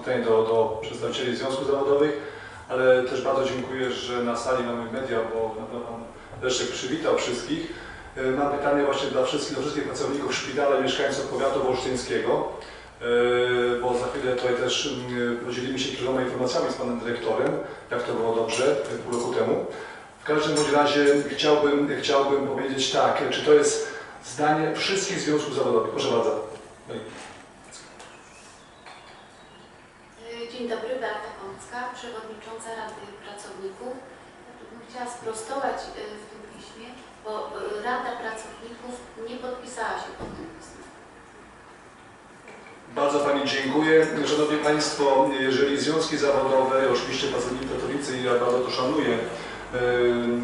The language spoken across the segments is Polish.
pytanie do, do przedstawicieli związków zawodowych, ale też bardzo dziękuję, że na sali mamy media, bo na pewno Pan Leszek przywitał wszystkich. E, Mam pytanie właśnie dla wszystkich, dla wszystkich pracowników szpitala i mieszkańców powiatu wolsztyńskiego, e, bo za chwilę tutaj też mm, podzielimy się kilkoma informacjami z Panem Dyrektorem, jak to było dobrze e, pół roku temu. W każdym bądź razie chciałbym, chciałbym powiedzieć tak, czy to jest zdanie wszystkich związków zawodowych. Proszę bardzo. Dzień dobry, Beata Kącka, Przewodnicząca Rady Pracowników. Chciała sprostować y, w tym piśmie, bo y, Rada Pracowników nie podpisała się pod tym pismem. Bardzo Pani dziękuję. Szanowni Państwo, jeżeli związki zawodowe, oczywiście pracownicy pracownicy, ja bardzo to szanuję,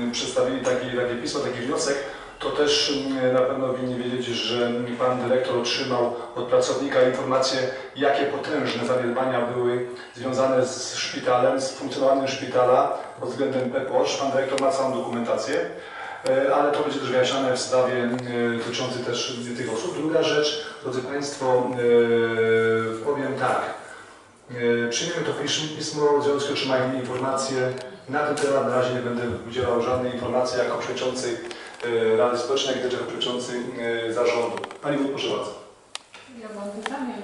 yy, przedstawili taki, takie pismo, taki wniosek, to też yy, na pewno winni wiedzieć, że Pan Dyrektor otrzymał od pracownika informację, jakie potężne zaniedbania były związane z szpitalem, z funkcjonowaniem szpitala pod względem PPOŚ. Pan Dyrektor ma całą dokumentację. E, ale to będzie też wyjaśniane w sprawie e, dotyczącej też tych osób. Druga rzecz, drodzy Państwo, e, powiem tak. Przyjmiemy to pismo, w związku z czym otrzymają informacje. Na ten temat na razie nie będę udzielał żadnej informacji jako przewodniczący Rady Społecznej, jak też jako przewodniczący e, zarządu. Pani Wójt, proszę bardzo. Ja mam pytanie,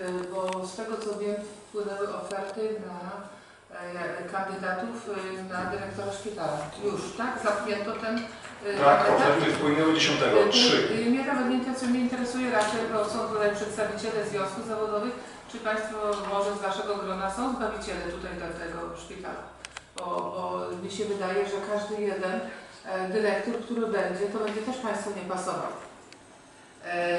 y, bo z tego co wiem wpłynęły oferty na e, kandydatów na dyrektora szpitala. Już, tak? Zamknięto ten Tak, oferty wpłynęły 10. Y, Trzy. y, Mnie nawet nie interesuje, mnie interesuje raczej, bo są tutaj przedstawiciele związków zawodowych. Czy Państwo może z Waszego grona są zbawiciele tutaj dla tego szpitala? Bo, bo mi się wydaje, że każdy jeden e, dyrektor, który będzie, to będzie też Państwu nie pasował. E,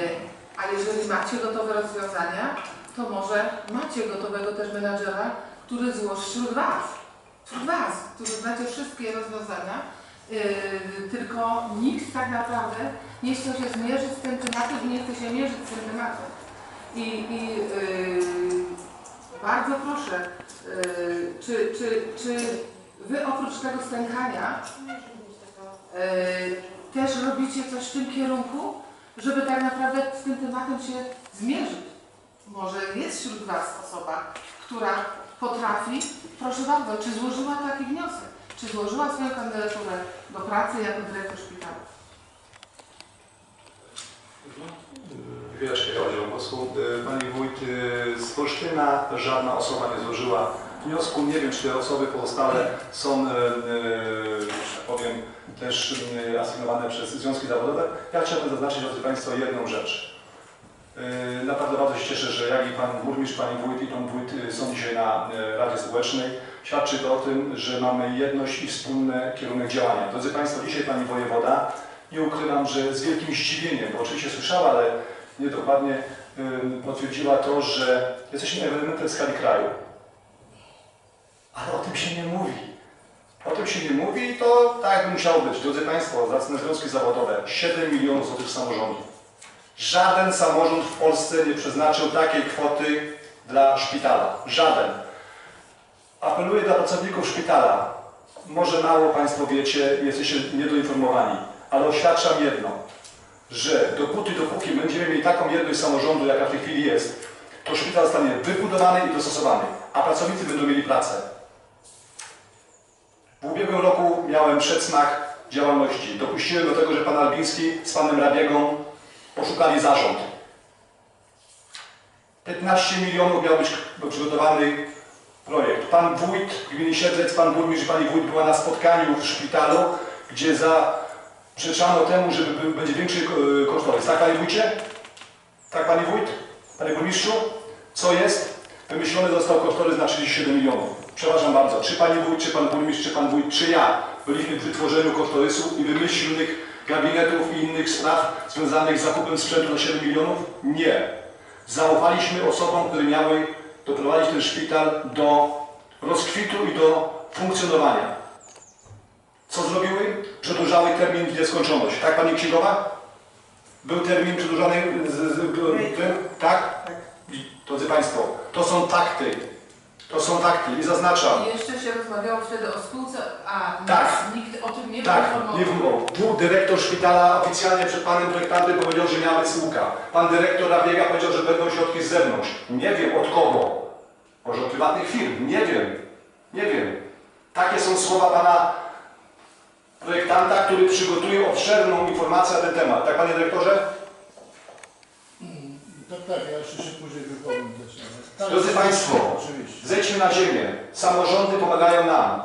A jeżeli macie gotowe rozwiązania, to może macie gotowego też menadżera, który złoży wśród Was, wśród Was, którzy znacie wszystkie rozwiązania, yy, tylko nikt tak naprawdę nie chce się zmierzyć z tym tematem i nie chce się mierzyć z tym tematem. I, i yy, bardzo proszę, yy, czy, czy, czy Wy oprócz tego stękania też robicie coś w tym kierunku, żeby tak naprawdę z tym tematem się zmierzyć? Może jest wśród Was osoba, która potrafi, proszę bardzo, czy złożyła taki wniosek? Czy złożyła swoją kandydaturę do pracy jako dyrektor szpitala? Wyjaśnię Panie Posłu. Pani Wójt, y, z Wolsztyna żadna osoba nie złożyła wniosku. Nie wiem, czy osoby pozostałe są, e, e, że tak powiem, też e, asygnowane przez związki zawodowe. Ja chciałbym zaznaczyć, drodzy Państwo, jedną rzecz. Naprawdę bardzo się cieszę, że jak i Pan Burmistrz, Pani Wójt i Pan Wójt są dzisiaj na Radzie Społecznej. Świadczy to o tym, że mamy jedność i wspólny kierunek działania. Drodzy Państwo, dzisiaj Pani Wojewoda, nie ukrywam, że z wielkim zdziwieniem, bo oczywiście słyszała, ale niedokładnie potwierdziła to, że jesteśmy elementem skali kraju. Ale o tym się nie mówi. O tym się nie mówi i to tak musiało być. Drodzy Państwo, zacne związki zawodowe, 7 milionów złotych w samorządzie. Żaden samorząd w Polsce nie przeznaczył takiej kwoty dla szpitala. Żaden. Apeluję do pracowników szpitala. Może mało Państwo wiecie, jesteście niedoinformowani, ale oświadczam jedno, że dopóty, dopóki będziemy mieli taką jedność samorządu, jaka w tej chwili jest, to szpital zostanie wybudowany i dostosowany, a pracownicy będą mieli pracę. W ubiegłym roku miałem przedsmak działalności. Dopuściłem do tego, że pan Albiński z panem Rabiegą poszukali zarząd. 15 milionów miał być przygotowany projekt. Pan wójt gminy Siedlec, pan burmistrz pani wójt była na spotkaniu w szpitalu, gdzie zaprzeczano temu, że by- będzie większy e, kosztorys. Tak, panie wójcie? Tak, panie wójt? Panie burmistrzu? Co jest? Wymyślony został kosztorys na 37 milionów. Przepraszam bardzo, czy pani wójt, czy pan burmistrz, czy pan wójt, czy ja byliśmy przy tworzeniu kosztorysu i wymyślnych gabinetów i innych spraw związanych z zakupem sprzętu na 7 milionów? Nie. Zaufaliśmy osobom, które miały doprowadzić ten szpital do rozkwitu i do funkcjonowania. Co zrobiły? Przedłużały termin w nieskończoność. Tak, Pani Księgowa? Był termin przedłużony z, z, z, ten? Tak? I, Drodzy Państwo, to są takty. To są takty i zaznaczam. I jeszcze się rozmawiało wtedy o spółce, a Tak. nas nikt o tym nie Tak, poinformował. nie było. Był dyrektor szpitala oficjalnie przed panem projektantem powiedział, że miała być spółka. Pan dyrektor Rabiega powiedział, że będą środki z zewnątrz. Nie wiem od kogo. prywatnych firm. Nie wiem. Nie wiem. Takie są słowa pana projektanta, który przygotuje obszerną informację na ten temat. Tak, panie dyrektorze? Tak, tak, ja jeszcze się później wypowiem Drodzy Państwo. Zejdźmy na ziemię. Samorządy pomagają nam.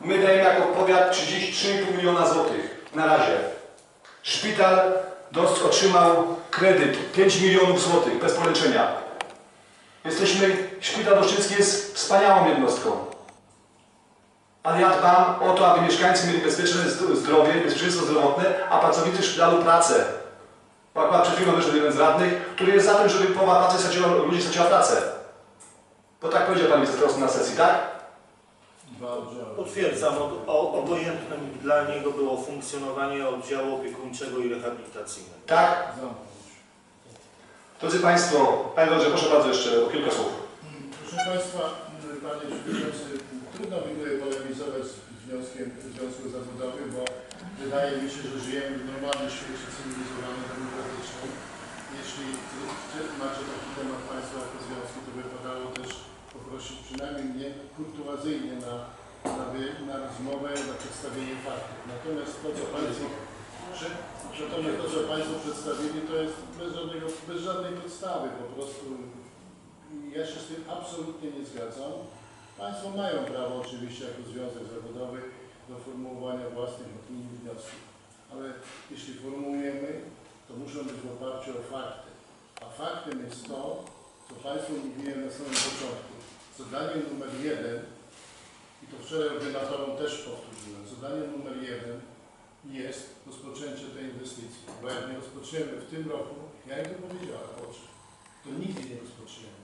My dajemy jako powiat 33,5 miliona złotych na razie. Szpital dost otrzymał kredyt 5 milionów złotych bez poręczenia. Jesteśmy, szpital Oszczycki jest wspaniałą jednostką. Ale ja dbam o to, aby mieszkańcy mieli bezpieczne zdro- zdrowie, bezpieczeństwo zdrowotne, a pracownicy szpitalu pracę. Bo akurat przed chwilą wyszedł jeden z radnych, który jest za tym, żeby połowa pracy ludzi straciła pracę. Bo tak powiedział pan wiceprezes na sesji, tak? Potwierdzam, o, obojętnym dla niego było funkcjonowanie oddziału opiekuńczego i rehabilitacyjnego. Tak? Drodzy Państwo, Panie Drodze, proszę bardzo jeszcze o kilka słów. Proszę Państwa, Panie Przewodniczący, trudno mi tutaj polemizować z wnioskiem Związku Zawodowym, bo wydaje mi się, że żyjemy w normalnym świecie cywilizowanym, demokratycznym. Jeśli chce- macie taki temat Państwo jako związki, to wypadało też poprosić przynajmniej mnie kurtuazyjnie na, na, na rozmowę, na przedstawienie faktów. Natomiast to, co Państwo Natomiast to, co Państwo przedstawili, to jest bez, żadnego, bez żadnej podstawy po prostu. Ja się z tym absolutnie nie zgadzam. Państwo mają prawo oczywiście jako związek zawodowy do formułowania własnych opinii i wniosków. Ale jeśli formułujemy, to muszą być w oparciu o fakty. A faktem jest to, co Państwu mówiłem na samym początku. Zadanie numer jeden, i to wczoraj ordynatorom też powtórzyłem, zadanie numer jeden jest rozpoczęcie tej inwestycji. Bo jak nie rozpoczniemy w tym roku, ja im to powiedziałem, oczy, to nigdy nie rozpoczniemy.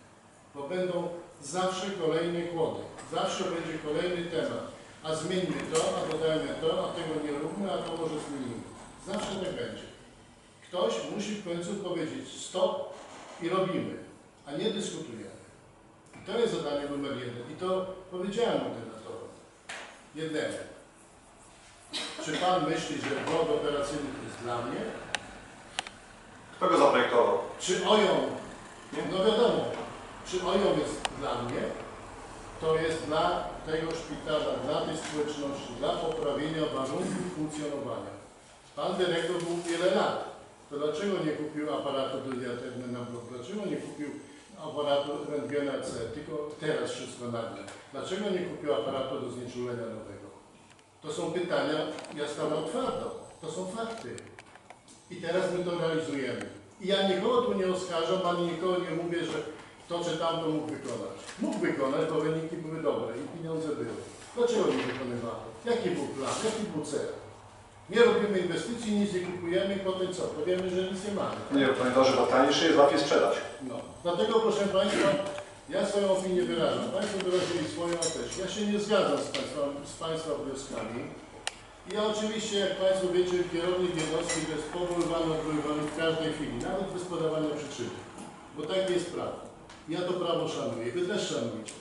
Bo będą zawsze kolejne kłody, zawsze będzie kolejny temat. A zmieńmy to, a dodajmy to, a tego nie róbmy, a to może zmienimy. Zawsze tak będzie. Ktoś musi w końcu powiedzieć stop i robimy, a nie dyskutujemy. I to jest zadanie numer jeden. I to powiedziałem ordynatorom. Jednemu. Czy Pan myśli, że blok operacyjny jest dla mnie? Kto go zaprojektował? Czy OJOM, no wiadomo, czy OJOM jest dla mnie, to jest dla tego szpitala, dla tej społeczności, dla poprawienia warunków funkcjonowania. Pan dyrektor był wiele lat. To dlaczego nie kupił aparatu do diatermy na blok? Dlaczego nie kupił aparatu rentgena C, tylko teraz wszystko nagle? Dlaczego nie kupił aparatu do znieczulenia nowego? To są pytania, ja stawiam twardo. To są fakty. I teraz my to realizujemy. I ja nikogo tu nie oskarżam, ani nikogo nie mówię, że to czy tamto mógł wykonać. Mógł wykonać, bo wyniki były dobre i pieniądze były. Dlaczego nie wykonywano? Jaki był plan? Jaki był cel? Nie robimy inwestycji, nic nie kupujemy i potem co? Powiemy, że nic nie mamy. Nie, Panie Drodze, bo tańsze jest łatwiej sprzedać. No. Dlatego proszę Państwa, ja swoją opinię wyrażam. Państwo wyrazili swoją też. Ja się nie zgadzam z Państwa, z państwa wnioskami. Ja oczywiście, jak Państwo wiecie, kierownik jednostki to jest powoływany, odwoływany w każdej chwili, nawet bez podawania przyczyny. Bo takie jest prawo. Ja to prawo szanuję. Wy też szanujcie.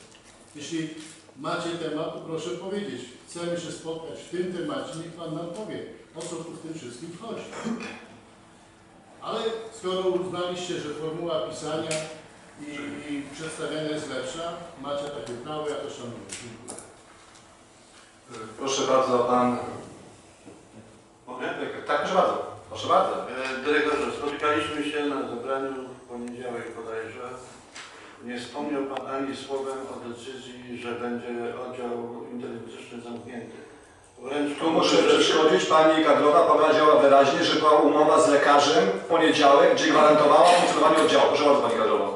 Jeśli macie temat, to proszę powiedzieć. Chcemy się spotkać w tym temacie, niech Pan nam powie, o co tu w tym wszystkim chodzi. Ale skoro uznaliście, że formuła pisania i, i przedstawiania jest lepsza, macie takie prawo, ja to szanuję. Dziękuję. Proszę bardzo, Pan... Mogę? Tak, proszę bardzo. Proszę bardzo. Dyrektorze, spotykaliśmy się na zebraniu w poniedziałek bodajże. Nie wspomniał Pan ani słowem o decyzji, że będzie oddział. Wręcz Tu muszę przeszkodzić. Pani kadrowa powiedziała wyraźnie, że była umowa z lekarzem w poniedziałek, gdzie gwarantowała funkcjonowanie oddziału. Proszę bardzo, Pani kadrowa.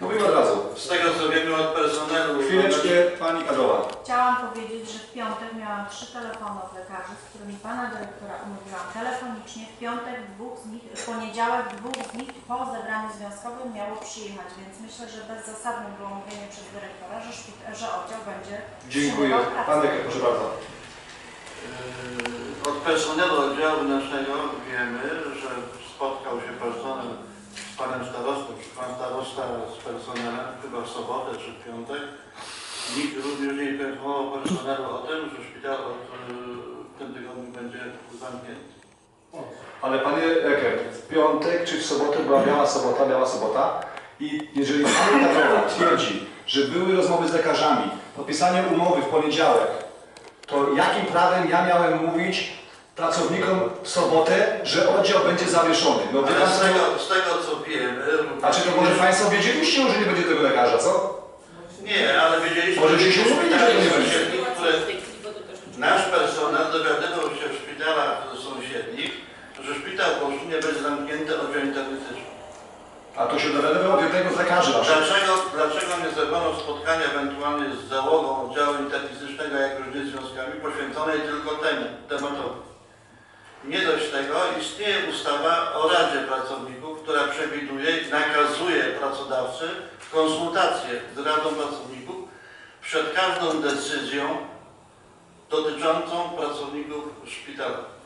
Mówimy od razu. Z tego co wiemy od personelu, Chwileczkę, Pani kadrowa. Chciałam powiedzieć, że w piątek miałam trzy telefony od lekarzy, z którymi pana dyrektora umówiłam telefonicznie. W piątek dwóch z nich, w poniedziałek dwóch z nich po zebraniu związkowym miało przyjechać, więc myślę, że bezzasadne było mówienie przez dyrektora, że, szpit- że oddział będzie Dziękuję. Pan Deker, proszę bardzo. E, od personelu oddziału naszego wiemy, że spotkał się personel z Panem Starostą, czy Pan Starosta z personelem, chyba w sobotę czy w piątek. Nikt również nie poinformował personelu o tym, że szpital od, e, w tym tygodniu będzie zamknięty. Ale Panie Eker, w piątek czy w sobotę była biała sobota, biała sobota i jeżeli Pani kadrowa twierdzi, że były rozmowy z lekarzami, podpisanie umowy w poniedziałek, to jakim prawem ja miałem mówić pracownikom w sobotę, że oddział będzie zawieszony? No Ale z tego, z tego co wiemy... A czy to może Państwo wiedzieliście, że nie będzie tego lekarza, co? Nie, ale wiedzieliśmy, Może że się umówili, że nie będzie. które nasz personel dowiadywał się w szpitalach sąsiednich, że szpital w Olsztynie będzie zamknięty oddział internetyczny. A to się dowiadywał od jednego z lekarzy. Dlaczego, dlaczego nie zrobiono spotkania ewentualnie z załogą oddziału internetycznego, jak różnymi związkami, poświęconej tylko temu tematowi? Nie dość tego, istnieje ustawa o Radzie Pracowników, która przewiduje i nakazuje pracodawcy konsultacje z Radą Pracowników przed każdą decyzją dotyczącą pracowników szpitala.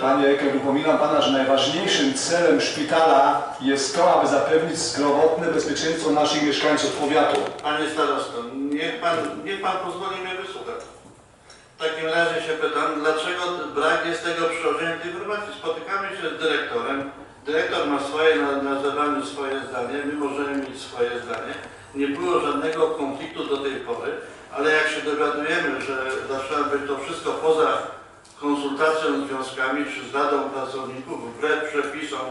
Panie Eker, upominam Pana, że najważniejszym celem szpitala jest to, aby zapewnić zdrowotne bezpieczeństwo naszych mieszkańców powiatu. Panie starosto, niech pan, niech pan pozwoli mnie wysłuchać. W takim razie się pytam, dlaczego brak jest tego przełożenia tej informacji? Spotykamy się z dyrektorem, dyrektor ma swoje na, na zebraniu swoje zdanie, my możemy mieć swoje zdanie. Nie było żadnego konfliktu do tej pory, ale jak się dowiadujemy, że zaczyna być to wszystko poza konsultacją z związkami czy z Radą Pracowników, wbrew przepisom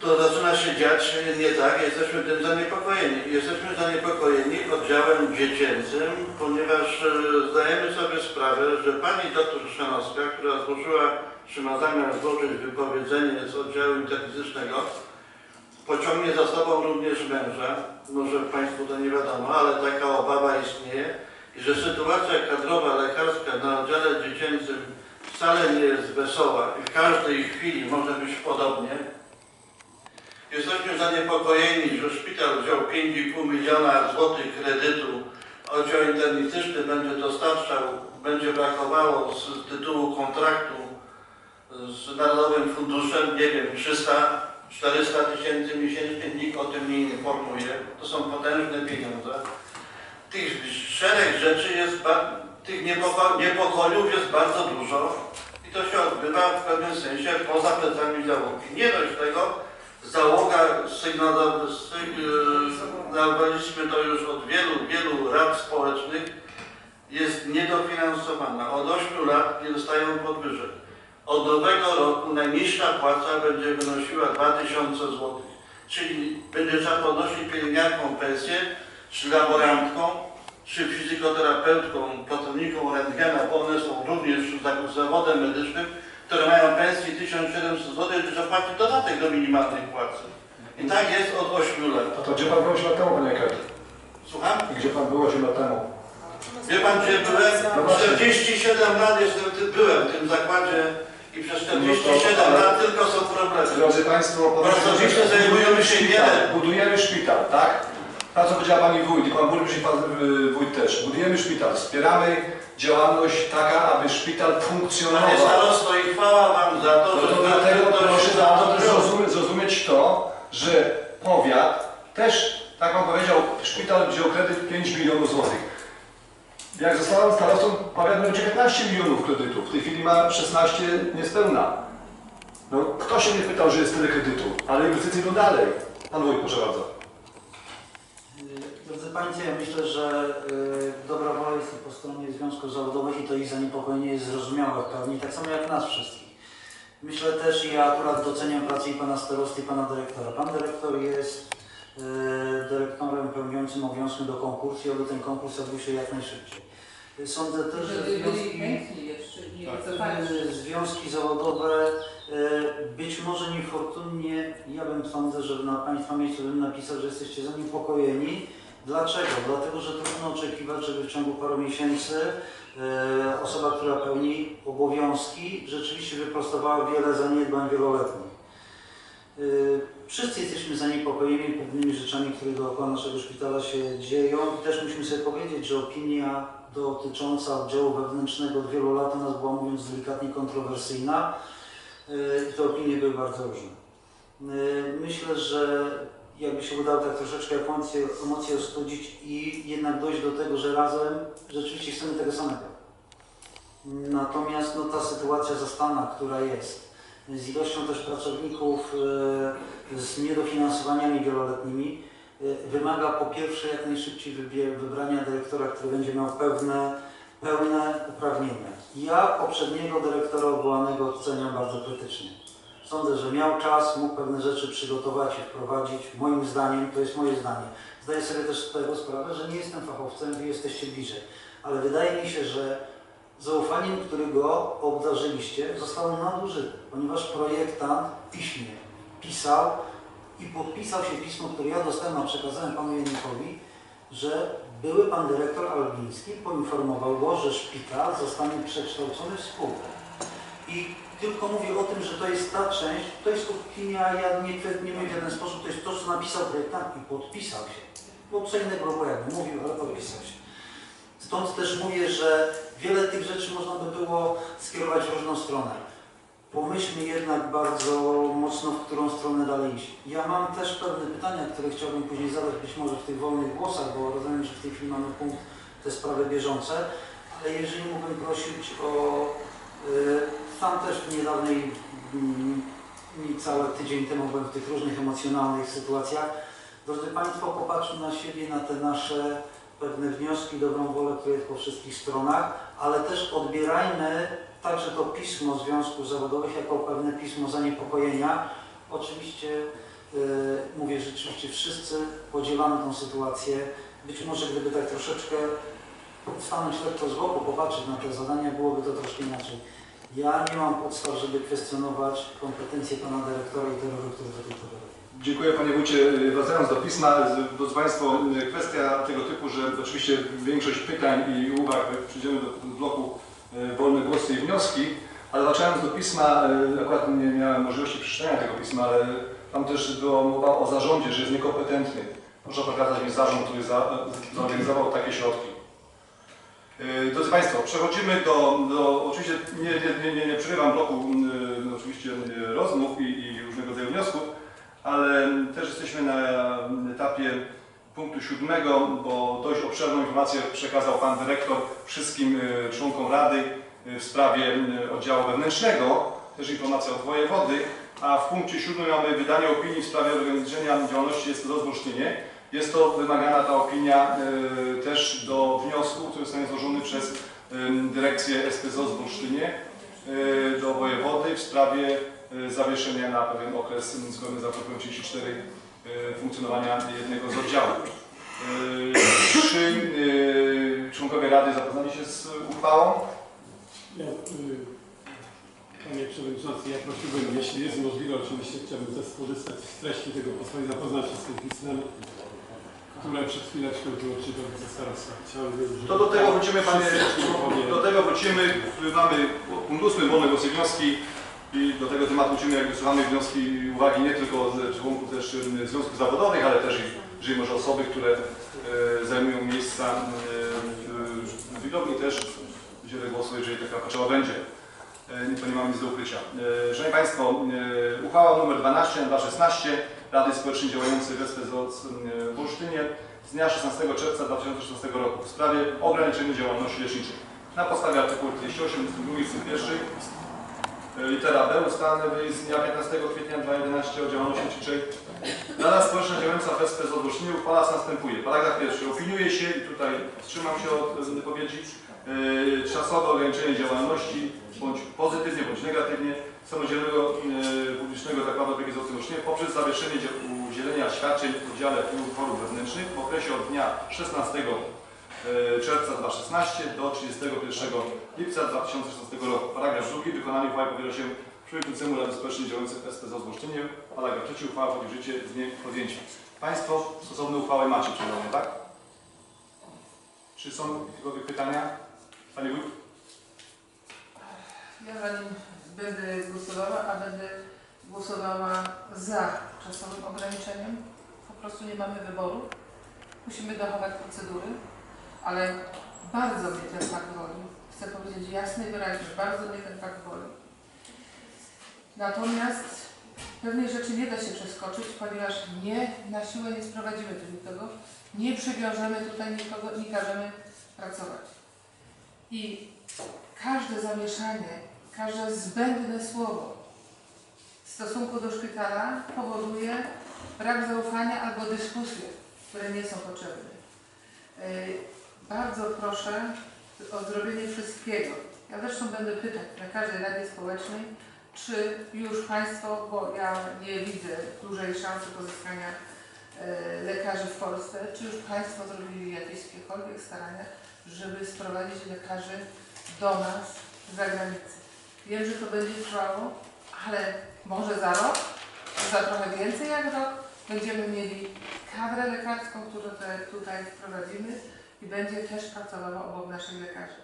to zaczyna się dziać nie tak, jesteśmy tym zaniepokojeni. Jesteśmy zaniepokojeni oddziałem dziecięcym, ponieważ e, zdajemy sobie sprawę, że pani doktor Szanowska, która złożyła, czy ma zamiar złożyć wypowiedzenie z oddziału internetycznego, pociągnie za sobą również męża, może Państwu to nie wiadomo, ale taka obawa istnieje i że sytuacja kadrowa lekarska na oddziale dziecięcym wcale nie jest wesoła i w każdej chwili może być podobnie, Jesteśmy zaniepokojeni, że szpital wziął 5,5 miliona złotych kredytu. Oddział internistyczny będzie dostarczał, będzie brakowało z tytułu kontraktu z Narodowym Funduszem, nie wiem, 300, 400 tysięcy miesięcznie, nikt o tym nie informuje. To są potężne pieniądze. Tych szereg rzeczy jest, ba- tych niepoko niepokojów jest bardzo dużo i to się odbywa w pewnym sensie poza plecami załogi. Nie dość tego, Załoga sygnalizowaliśmy to już od wielu, wielu rad społecznych, jest niedofinansowana. Od 8 lat nie dostają podwyżek. Od nowego roku najniższa płaca będzie wynosiła 2000 zł. Czyli będzie trzeba podnosić pielęgniarką pensję, czy laborantką, czy fizjoterapeutką, pracownikom rentgena, bo one są również za- zawodem medycznym, które mają pensję 1700 zł, że płaci dodatek do minimalnej płacy. I tak jest od 8 lat. A to gdzie Pan był 8 lat temu, Panie Eker? Słucham? I gdzie Pan był 8 lat temu? Wie pan, gdzie byłem? No właśnie. 47 lat jestem, byłem w tym zakładzie i przez 47 No to- lat tylko są problemy. Drodzy Państwo, Pracownicy zajmujemy się wiele. budujemy szpital, tak? To co powiedziała Pani Wójt i Pan Burmistrz i Pan y, Wójt też. Budujemy szpital, wspieramy działalność taka, aby szpital Panie funkcjonował. starosto i chwała wam za to, że to pan dlatego proszę to wziął. zrozumieć, zrozumieć to, że powiat też, tak Pan powiedział, szpital wziął kredyt 5 milionów złotych. Jak zostałem starostą, powiat miał 19 milionów kredytów. W tej chwili ma 16 niespełna. No, kto się nie pytał, że jest tyle kredytu, ale inwestycje idą dalej. Pan Wójt, proszę bardzo. Drodzy Państwo, ja myślę, że y, dobra wola jest po stronie związków zawodowych i to ich zaniepokojenie jest zrozumiałe w pełni, tak samo jak nas wszystkich. Myślę też i ja akurat doceniam pracę i Pana Starosty i Pana Dyrektora. Pan Dyrektor jest y, dyrektorem pełniącym obowiązki do konkursu i aby ten konkurs odbył się jak najszybciej. Y, Sądzę też, że związki... Tak. Związki zawodowe, e, być może niefortunnie, ja bym sądzę, że na Państwa miejscu bym napisał, że jesteście zaniepokojeni. Dlaczego? Dlatego, że trudno oczekiwać, żeby w ciągu paru miesięcy e, osoba, która pełni obowiązki, rzeczywiście wyprostowała wiele zaniedbań wieloletnich. E, Wszyscy jesteśmy zaniepokojeni pewnymi rzeczami, które dookoła naszego szpitala się dzieją i też musimy sobie powiedzieć, że opinia dotycząca oddziału wewnętrznego od wielu lat u nas była, mówiąc delikatnie, kontrowersyjna Yy, i te opinie były bardzo różne. Myślę, że jakby się udało tak troszeczkę emocje, emocje ostudzić i jednak dojść do tego, że razem rzeczywiście chcemy tego samego. Natomiast no, ta sytuacja zastana, która jest, z ilością też pracowników, yy, z niedofinansowaniami wieloletnimi, y, wymaga po pierwsze jak najszybciej wybrania dyrektora, który będzie miał pewne, pełne uprawnienia. Ja poprzedniego dyrektora odwołanego oceniam bardzo krytycznie. Sądzę, że miał czas, mógł pewne rzeczy przygotować i wprowadzić. Moim zdaniem, to jest moje zdanie. Zdaję sobie też z tego sprawę, że nie jestem fachowcem, wy jesteście bliżej. Ale wydaje mi się, że zaufaniem, którego obdarzyliście, zostało nadużyte, ponieważ projektant piśmie pisał i podpisał się pismo, które ja dostałem, a przekazałem panu Janikowi, że były pan dyrektor Albiński poinformował go, że szpital zostanie przekształcony w spółkę. I tylko mówię o tym, że to jest ta część, to jest opinia, ja nie kwestionuję w żaden sposób, to jest to, co napisał projektant i podpisał się. Bo co innego jakby mówił, ale podpisał się. Stąd też mówię, że wiele tych rzeczy można by było skierować w różną stronę. Pomyślmy jednak bardzo mocno, w którą stronę dalej iść. Ja mam też pewne pytania, które chciałbym później zadać, być może w tych wolnych głosach, bo rozumiem, że w tej chwili mamy punkt te sprawy bieżące, ale jeżeli mógłbym prosić o... Y, sam też w niedawnej, mm, niecały tydzień temu byłem w tych różnych emocjonalnych sytuacjach. Drodzy Państwo, popatrzmy na siebie, na te nasze pewne wnioski, dobrą wolę, które jest po wszystkich stronach, ale też odbierajmy także to pismo związków zawodowych jako pewne pismo zaniepokojenia. Oczywiście yy, mówię rzeczywiście wszyscy podzielamy tą sytuację. Być może gdyby tak troszeczkę stanąć lekko z boku, popatrzeć na te zadania, byłoby to troszkę inaczej. Ja nie mam podstaw, żeby kwestionować kompetencje pana dyrektora i terroru, który do tej pory. Dziękuję Panie Wójcie. Wracając do pisma, drodzy Państwo, kwestia tego typu, że oczywiście większość pytań i uwag przyjdziemy do bloku e, wolne głosy i wnioski, ale wracając do pisma, e, akurat nie miałem możliwości przeczytania tego pisma, ale tam też była mowa o zarządzie, że jest niekompetentny. Proszę pokazać mi zarząd, który za, zorganizował takie środki. E, Drodzy Państwo, przechodzimy do, do oczywiście nie, nie, nie, nie, przerywam bloku e, oczywiście e, rozmów i, i różnego rodzaju wniosków, ale też jesteśmy na etapie punktu siódmego, bo dość obszerną informację przekazał Pan Dyrektor wszystkim członkom Rady w sprawie oddziału wewnętrznego, też informacja od wojewody, a w punkcie siódmym mamy wydanie opinii w sprawie ograniczenia działalności jest to rozbursztynie. Jest to wymagana ta opinia e, też do wniosku, który zostanie złożony przez dyrekcję SPZO z Bursztynie e, do wojewody w sprawie e, zawieszenia na pewien okres zgodnie z artykułem 34 e, funkcjonowania jednego z oddziałów. Czy członkowie Rady zapoznali się z uchwałą? Ja, y, Panie Przewodniczący, ja prosiłbym, jeśli jest możliwe, oczywiście chciałbym też skorzystać z treści tego posła i zapoznać się z tym pismem, które przed chwileczką było czytał wicestarosta. Chciałbym, żeby To do tego wrócimy, panie, do tego wrócimy. Mamy punkt ósmy, wolne głosy i wnioski i do tego tematu wrócimy, jak wysłuchamy wnioski i uwagi nie tylko z członków też y, związków zawodowych, ale też i jeżeli może osoby, które e, zajmują miejsca e, w- widowni też udzielę głosu, jeżeli taka potrzeba będzie. E, To nie mamy nic do ukrycia. E, Szanowni Państwo, e, uchwała nr 12 na 216 Rady Społecznej działającej w SPZO w Bursztynie z dnia 16 czerwca 2016 roku w sprawie ograniczenia działalności leczniczej. Na podstawie artykułu 48 ust. 2 ust. 1 e, litera B ustawy z dnia 15 kwietnia 2011 o działalności leczniczej Rada Społeczna działająca w SPZO w Bursztynie uchwala następuje. Paragraf pierwszy. Opiniuje się, i tutaj wstrzymam się od e, wypowiedzi, e, czasowe ograniczenie działalności bądź pozytywnie, bądź negatywnie samodzielnego e, publicznego zakładu opieki zdrowotnej poprzez zawieszenie udzielenia świadczeń w oddziale chorób wewnętrznych w okresie od dnia 16 e, czerwca 2016 do 31 lipca 2016 roku. Paragraf drugi. Wykonanie uchwały powierza się przewodniczącemu Rady Społecznej działającej w SPZ w Bursztynie. Paragraf trzeci. Uchwała wchodzi w życie z dniem podjęcia. Państwo stosowne uchwały macie przed sobą, tak? Czy są jakiekolwiek pytania? Panie Wójt? Ja za nim będę głosowała, a będę głosowała za czasowym ograniczeniem. Po prostu nie mamy wyboru. Musimy dochować procedury, ale bardzo mnie ten fakt boli. Chcę powiedzieć jasno i wyraźnie, bardzo mnie ten fakt boli. Natomiast pewnej rzeczy nie da się przeskoczyć, ponieważ nie, na siłę nie sprowadzimy tu nikogo, nie przywiążemy tutaj nikogo, nie każemy pracować. I każde zamieszanie, każde zbędne słowo w stosunku do szpitala powoduje brak zaufania albo dyskusję które nie są potrzebne. E, Bardzo proszę o zrobienie wszystkiego. Ja zresztą będę pytać na każdej Radzie Społecznej, czy już Państwo, bo ja nie widzę dużej szansy pozyskania e, lekarzy w Polsce, czy już Państwo zrobili jakiekolwiek starania, żeby sprowadzić lekarzy do nas z zagranicy. Wiem, że to będzie trwało, ale może za rok, za trochę więcej jak rok, będziemy mieli kadrę lekarską, którą tutaj wprowadzimy i będzie też pracowała obok naszych lekarzy.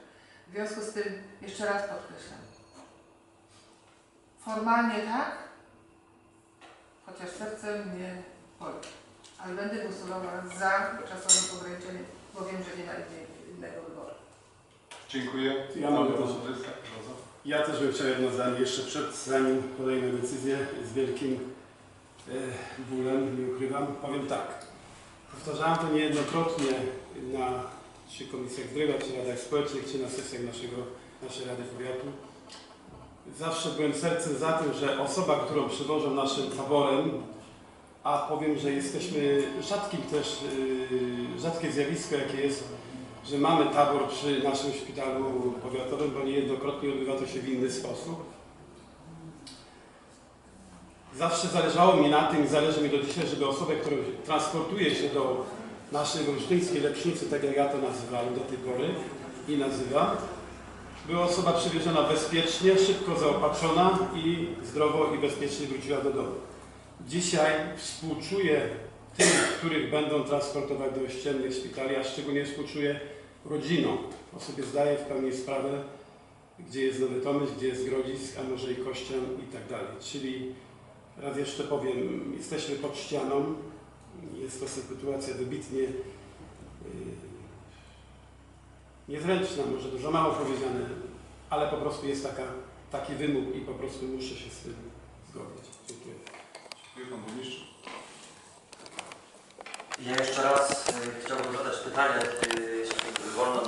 W związku z tym, jeszcze raz podkreślam, formalnie tak, chociaż serce mnie boli, ale będę głosowała za czasowym ograniczeniem, bo wiem, że nie ma innego wyboru. Dziękuję. Ja mogę też. Tak. Ja też bym chciał jedno zdanie jeszcze przed, zanim podejmę decyzję z wielkim e, bólem, nie ukrywam. Powiem tak. Powtarzałem to niejednokrotnie na czy komisjach zdrowia, czy radach społecznych, czy na sesjach naszego, naszej Rady Powiatu. Zawsze byłem sercem za tym, że osoba, którą przywożą naszym taborem, a powiem, że jesteśmy rzadkim też, yy, rzadkie zjawisko, jakie jest że mamy tabor przy naszym szpitalu powiatowym, bo niejednokrotnie odbywa to się w inny sposób. Zawsze zależało mi na tym zależy mi do dzisiaj, żeby osobę, którą transportuje się do naszej olsztyńskiej lecznicy, tak jak ja to nazywałem do tej pory i nazywam, była osoba przywieziona bezpiecznie, szybko zaopatrzona i zdrowo i bezpiecznie wróciła do domu. Dzisiaj współczuję tych, których będą transportować do ościennych szpitali, a szczególnie współczuję rodzinom. O sobie zdaję w pełni sprawę, gdzie jest Nowy Tomyśl, gdzie jest Grodzisk, a może i Kościan i tak dalej. Czyli raz jeszcze powiem, jesteśmy pod ścianą, jest to sytuacja wybitnie yy, niezręczna, może dużo mało powiedziane, ale po prostu jest taka, taki wymóg i po prostu muszę się z tym zgodzić. Dziękuję. Dziękuję Pan Burmistrz. Ja jeszcze raz y, chciałbym zadać pytanie, y, jeśli wolno.